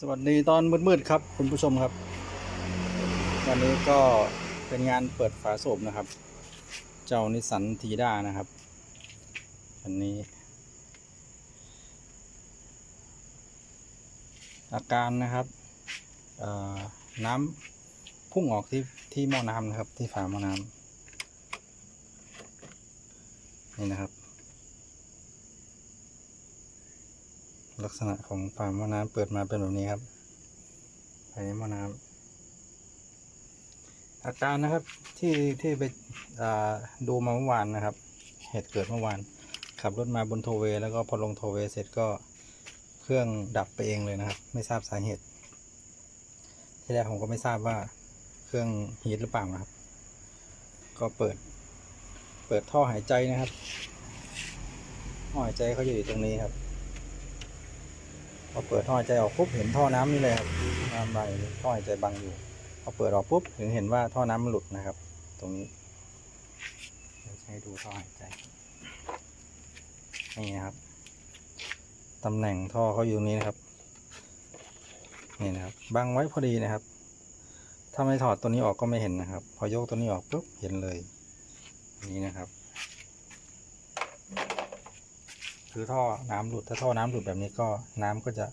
สวัสดีตอนมืดๆครับ คุณผู้ชมครับ วันนี้ก็เป็นงานเปิดฝาสูบนะครับ เจ้านิสันทีด้านะครับอันนี้ อาการนะครับน้ำพุ่งออกที่ที่หม้อน้ำนะครับ ที่ฝาหม้อน้ำนี่นะครับ ลักษณะของฝาหม้อน้ำเปิดมาเป็นแบบนี้ครับภายในหม้อน้ำอาการนะครับที่ที่ไปดูมาเมื่อวานนะครับ เหตุเกิดเมื่อวาน ขับรถมาบนโทเวแล้วก็พอลงโทเวเสร็จก็เครื่องดับไปเองเลยนะครับ ไม่ทราบสาเหตุ ที่แรกผมก็ไม่ทราบว่าเครื่องฮีทหรือเปล่านะครับ ก็เปิด เปิดท่อหายใจนะครับท่อหายใจเขาอยู่ตรงนี้ครับ พอเปิดท่อหายใจออกปุ๊บเห็นท่อน้ำนี่เลยครับน้ำใบท่อหายใจบังอยู่ พอเปิดออกปุ๊บถึงเห็นว่าท่อน้ำมันหลุดนะครับ ตรงนี้เดี๋ยวให้ดูท่อหายใจนี่นะครับตำแหน่งท่อเขาอยู่นี้นะครับนี่นะครับบังไว้พอดีนะครับ ถ้าไม่ถอดตัวนี้ออกก็ไม่เห็นนะครับ พอยกตัวนี้ออกปุ๊บเห็นเลยนี่นะครับ คือท่อน้ำหลุดถ้าท่อน้ำหลุดแบบนี้ก็น้ำก็จะ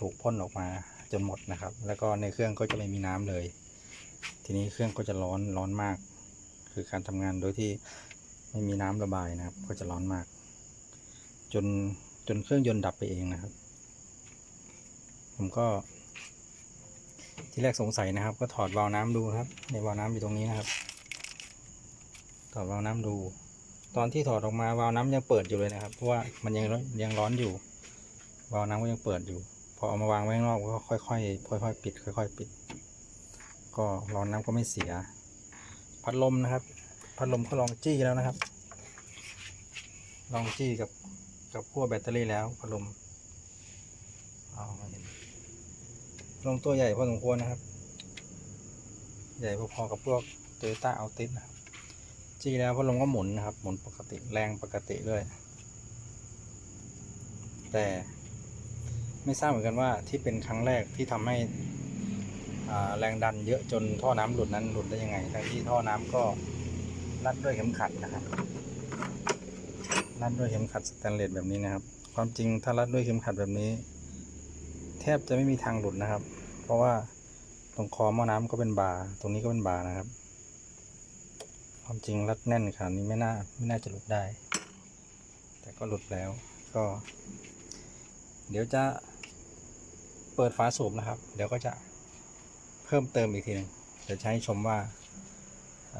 ถูกพ่นออกมาจนหมดนะครับ แล้วก็ในเครื่องก็จะไม่มีน้ำเลย ทีนี้เครื่องก็จะร้อนร้อนมาก คือการทำงานโดยที่ไม่มีน้ำระบายนะครับ ก็จะร้อนมาก จนจนเครื่องยนต์ดับไปเองนะครับ ผมก็ ที่แรกสงสัยนะครับ ก็ถอดวาล์วน้ำดูครับ ในวาล์วน้ำอยู่ตรงนี้นะครับ ถอดวาล์วน้ำดู ตอนที่ถอดออกมาวาล์วน้ำยังเปิดอยู่เลยนะครับ เพราะว่ามันยังยังร้อนอยู่ วาล์วน้ำก็ยังเปิดอยู่ พอเอามาวางไว้ข้างนอกก็ค่อยๆค่อยๆปิด ค่อย ๆ ปิด ก็ร้อนน้ำก็ไม่เสีย พัดลมนะครับ พัดลมก็ลองจี้แล้วนะครับ ลองจี้กับกับขั้วแบตเตอรี่แล้วพัดลมเอามาเห็นลมตัวใหญ่พอสมควรนะครับ ใหญ่พอๆกับพวกโตโยต้าเอาติสนะครับ จี้แล้วพัดลมก็หมุนนะครับ หมุนปกติแรงปกติด้วย แต่ไม่ทราบเหมือนกันว่าที่เป็นครั้งแรกที่ทำให้แรงดันเยอะจนท่อน้ำหลุดนั้นหลุดได้ยังไง ทั้งที่ท่อน้ำก็รัดด้วยเข็มขัดนะครับรัดด้วยเข็มขัดสแตนเลสแบบนี้นะครับ ความจริงถ้ารัดด้วยเข็มขัดแบบนี้ แทบจะไม่มีทางหลุดนะครับ เพราะว่าตรงคอหม้อน้ำก็เป็นบาตรงนี้ก็เป็นบานะครับ ความจริงรัดแน่นขนาดนี้ไม่น่าไม่น่าจะหลุดได้ แต่ก็หลุดแล้วก็ เดี๋ยวจะเปิดฝาสูบนะครับ เดี๋ยวก็จะเพิ่มเติมอีกทีหนึงเดี๋ยวจะให้ชมว่าเ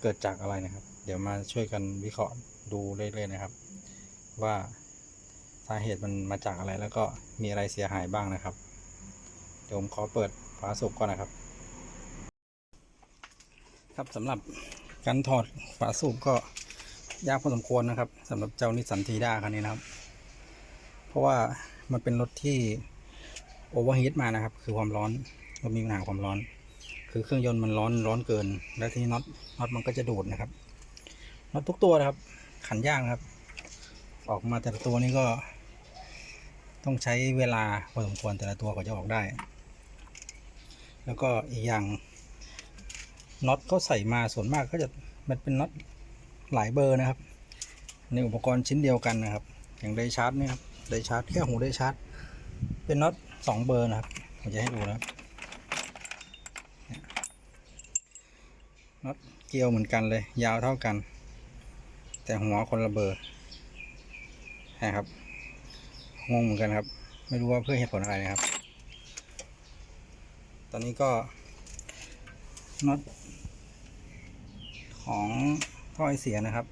เกิดจากอะไรนะครับ เดี๋ยวมาช่วยกันวิเคราะห์ดูเรื่อยๆนะครับ ว่าสาเหตุมันมาจากอะไรแล้วก็มีอะไรเสียหายบ้างนะครับ เดี๋ยวผมขอเปิดฝาสูบก่อนนะครับ ครับสำหรับการถอดฝาสูบก็ยากพอสมควรนะครับสำหรับเจ้านิสสันทีด้าคันนี้นะครับ เพราะว่ามันเป็นรถที่โอเวอร์ฮีทมานะครับ คือความร้อนมันมีปัญหาความร้อน คือเครื่องยนต์มันร้อนร้อนเกิน แล้วที่น็อตน็อตมันก็จะดูดนะครับน็อตทุกตัวนะครับ ขันยากนะครับ ออกมาแต่ละตัวนี่ก็ ต้องใช้เวลาพอสมควรแต่ละตัวกว่าจะออกได้ แล้วก็อีกอย่าง น็อตเขาใส่มาส่วนมากก็จะมันเป็นน็อตหลายเบอร์นะครับ ในอุปกรณ์ชิ้นเดียวกันนะครับ อย่างไดชาร์จนี่ครับไดชาร์จแค่หูไดชาร์จเป็นน็อตสองเบอร์นะครับผมจะให้ดูนะครับน็อตเกลียวเหมือนกันเลย ยาวเท่ากัน แต่หัวคนละเบอร์นะครับงงเหมือนกันครับ ไม่รู้ว่าเพื่อเหตุผลอะไรนะครับ ตอนนี้ก็น็อต ของท่อไอเสียนะครับ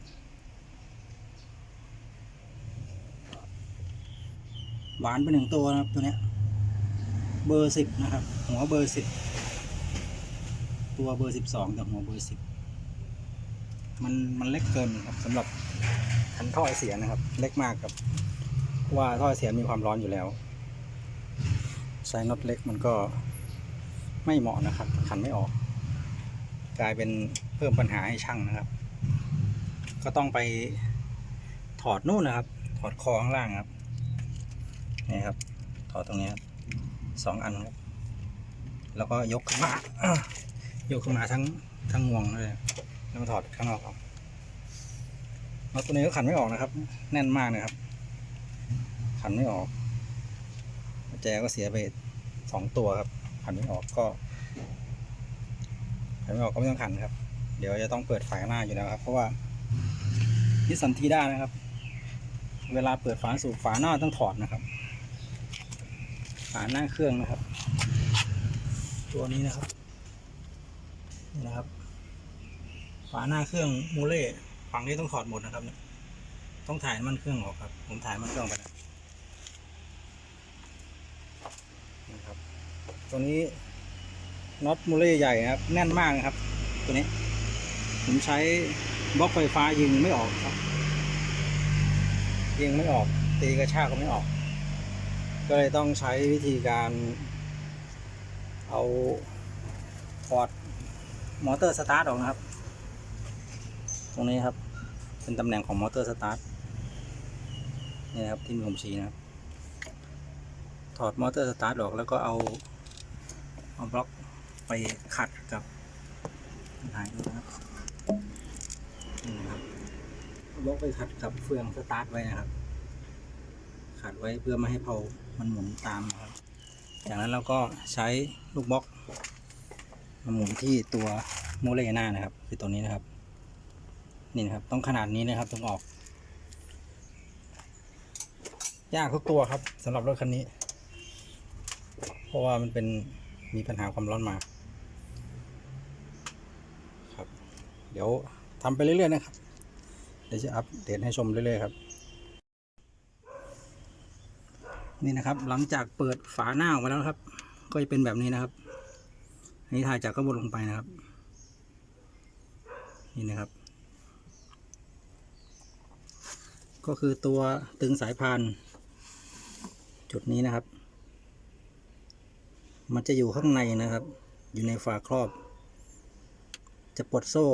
หวานไปหนึ่งตัวนะครับตัวเนี้ยเบอร์สิบนะครับ หัวเบอร์สิบตัวเบอร์สิบสองแต่หัวเบอร์สิบมันมันเล็กเกินครับสำหรับคันท่อไอเสียนะครับ เล็กมากครับว่าท่อไอเสียมีความร้อนอยู่แล้วใช้น็อตเล็กมันก็ไม่เหมาะนะครับขันไม่ออก กลายเป็นเพิ่มปัญหาให้ช่างนะครับ ก็ต้องไปถอดนู่นนะครับ ถอดคอข้างล่างครับนี่ครับ ถอดตรงนี้ครับสองอันครับแล้วก็ยกขึ้นมายกขึ้นมาทั้งทั้งงวงเลยแล้วมาถอดข้างนอกออกแล้วตัวนี้ก็ขันไม่ออกนะครับ แน่นมากนะครับ ขันไม่ออกแจก็เสียไปสองตัวครับขันไม่ออกก็ ขันไม่ออกก็ไม่ต้องขันครับ เดี๋ยวจะต้องเปิดฝาหน้าอยู่แล้วครับ เพราะว่านิสสันทีด้านะครับ เวลาเปิดฝาสูบฝาหน้าต้องถอดนะครับ ฝาหน้าเครื่องนะครับ ตัวนี้นะครับนี่นะครับ ฝาหน้าเครื่องมูเล่ฝั่งนี้ต้องถอดหมดนะครับเนี่ยต้องถ่ายมันเครื่องออกครับ ผมถ่ายมันเครื่องไปนะครับ ตัวนี้ น็อตมูเล่ใหญ่ครับ แน่นมากนะครับ ตัวนี้ ผมใช้บล็อกไฟฟ้ายิงไม่ออกครับ ยิงไม่ออก ตีกระชากก็ไม่ออก ก็เลยต้องใช้วิธีการเอาพอร์ตมอเตอร์สตาร์ทออกนะครับ ตรงนี้ครับ เป็นตำแหน่งของมอเตอร์สตาร์ทนี่นะครับที่มีผมชี้นะครับถอดมอเตอร์สตาร์ทออกแล้วก็เอาเอาบล็อก ไปขัดกับไหนดูนะครับนี่นะครับบล็อกไปขัดกับเฟืองสตาร์ทไว้นะครับ ขัดไว้เพื่อไม่ให้เพลามันหมุนตามนะครับ จากนั้นเราก็ใช้ลูกบล็อกมาหมุนที่ตัวโมเลหน้านะครับ คือตัวนี้นะครับ นี่นะครับ ต้องขนาดนี้นะครับถึงออก ยากทุกตัวครับสำหรับรถคันนี้ เพราะว่ามันเป็นมีปัญหาความร้อนมา ครับ เดี๋ยวทำไปเรื่อยๆนะครับ เดี๋ยวจะอัปเดตให้ชมเรื่อยๆครับ นี่นะครับหลังจากเปิดฝาหน้าออกมาแล้วครับ ก็จะเป็นแบบนี้นะครับอันนี้ถ่ายจากข้างบนลงไปนะครับ นี่นะครับ ก็คือตัวตึงสายพานจุดนี้นะครับ มันจะอยู่ข้างในนะครับ อยู่ในฝาครอบ จะปลดโซ่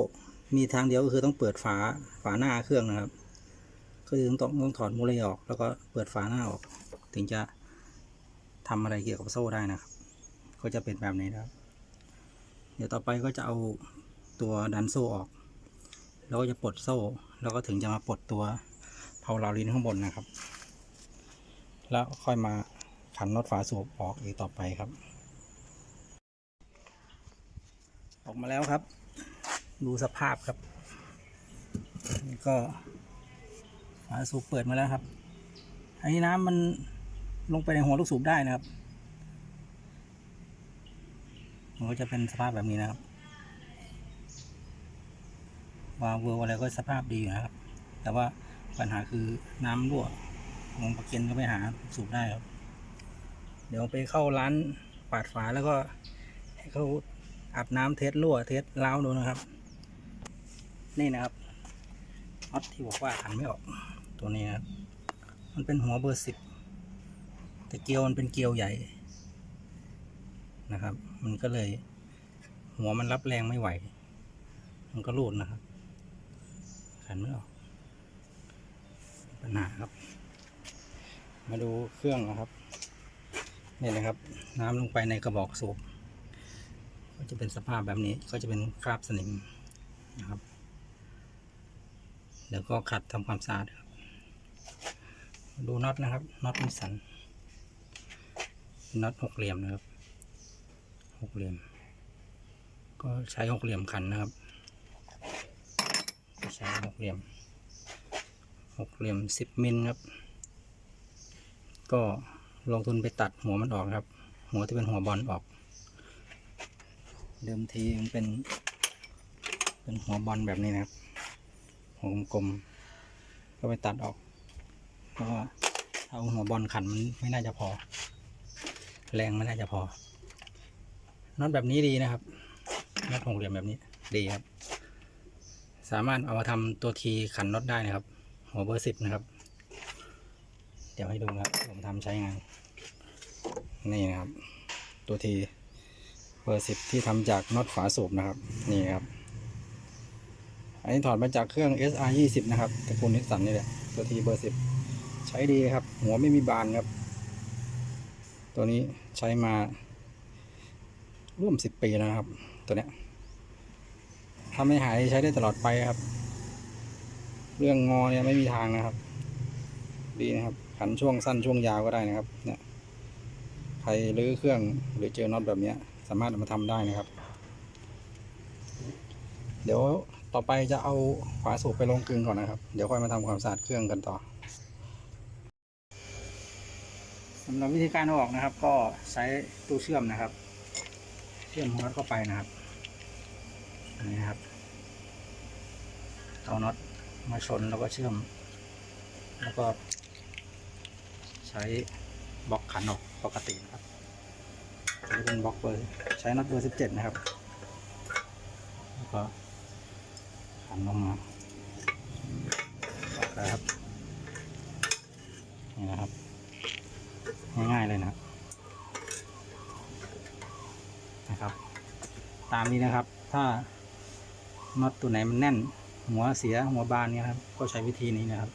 มีทางเดียวก็คือต้องเปิดฝาฝาหน้าเครื่องนะครับ ก็คือต้องต้องถอดมูลเลยออก แล้วก็เปิดฝาหน้าออก ถึงจะทำอะไรเกี่ยวกับโซ่ได้นะครับ ก็จะเป็นแบบนี้นะครับ เดี๋ยวต่อไปก็จะเอาตัวดันโซ่ออก แล้วก็จะปลดโซ่ แล้วก็ถึงจะมาปลดตัวเพาเราลินข้างบนนะครับ แล้วค่อยมาขันน็อตฝาสูบออกอีกต่อไปครับ ออกมาแล้วครับ ดูสภาพครับ นี่ก็ฝาสูบเปิดมาแล้วครับ อันนี้น้ำมันลงไปในหัวลูกสูบได้นะครับ มันก็จะเป็นสภาพแบบนี้นะครับ วาล์วเวอร์อะไรก็สภาพดีอยู่นะครับ แต่ว่าปัญหาคือน้ำรั่วลงประเก็นก็ไปหาสูบได้ครับ เดี๋ยวไปเข้าร้านปาดฝาแล้วก็ให้เขาอาบน้ำเทสรั่วเทสล้าวดูนะครับ นี่นะครับน็อตที่บอกว่าขันไม่ออกตัวนี้นะครับมันเป็นหัวเบอร์สิบแต่เกลียวมันเป็นเกลียวใหญ่นะครับ มันก็เลย หัวมันรับแรงไม่ไหว มันก็รูดนะครับขันไม่ออกปัญหาครับ มาดูเครื่องนะครับนี่นะครับ น้ำลงไปในกระบอกสูบก็จะเป็นสภาพแบบนี้ก็จะเป็นคราบสนิมนะครับ เดี๋ยวก็ขัดทำความสะอาดครับ ดูน็อตนะครับน็อตนิสสันน็อตหกเหลี่ยมนะครับหกเหลี่ยม ก็ใช้หกเหลี่ยมขันนะครับ ใช้หกเหลี่ยมหกเหลี่ยมสิบมิลครับ ก็ลงทุนไปตัดหัวมันออกครับ หัวที่เป็นหัวบอลออก เดิมทีมันเป็น เป็นหัวบอลแบบนี้นะครับ หัวกลมๆก็ไปตัดออกเพราะว่าเอาหัวบอลขันมันไม่น่าจะพอ แรงไม่น่าจะพอน็อตแบบนี้ดีนะครับน็อตหกเหลี่ยมแบบนี้ดีครับ สามารถเอามาทำตัวทีขันน็อตได้นะครับ หัวเบอร์สิบนะครับ เดี๋ยวให้ดูครับผมทำใช้งาน นี่นะครับ ตัวทีเบอร์สิบที่ทำจากน็อตฝาสูบนะครับ นี่ครับ อันนี้ถอดมาจากเครื่อง SR 20นะครับตระกูลนิสสันนี่แหละตัวทีเบอร์สิบใช้ดีครับ หัวไม่มีบานครับ ตัวนี้ใช้มาร่วมสิบปีแล้วนะครับ ตัวเนี้ยถ้าไม่หายใช้ได้ตลอดไปครับ เรื่องงอเนี่ยไม่มีทางนะครับ ดีนะครับขันช่วงสั้นช่วงยาวก็ได้นะครับ เนี่ย ใครรื้อเครื่องหรือเจอน็อตแบบเนี้ยสามารถมาทำได้นะครับ เดี๋ยว ต่อไปจะเอาฝาสูบไปลงกลึงก่อนนะครับ เดี๋ยวค่อยมาทำความสะอาดเครื่องกันต่อสำหรับวิธีการเอาออกนะครับ ก็ใช้ตู้เชื่อมนะครับ เชื่อมน็อตเข้าไปนะครับอันนี้นะครับเอาน็อตมาชนแล้วก็เชื่อม แล้วก็ ใช้บล็อกขันออกปกตินะครับอันนี้เป็นบล็อกเบอร์ใช้น็อตเบอร์สิบเจ็ดนะครับแล้วก็ ขันลงมาออกแล้ครับนี่นะครับ ง่ายๆเลยนะนะครับ ตามนี้นะครับ ถ้าน็อตตัวไหนมันแน่น หัวเสียหัวบานเนี่ยครับ ก็ใช้วิธีนี้นะครับ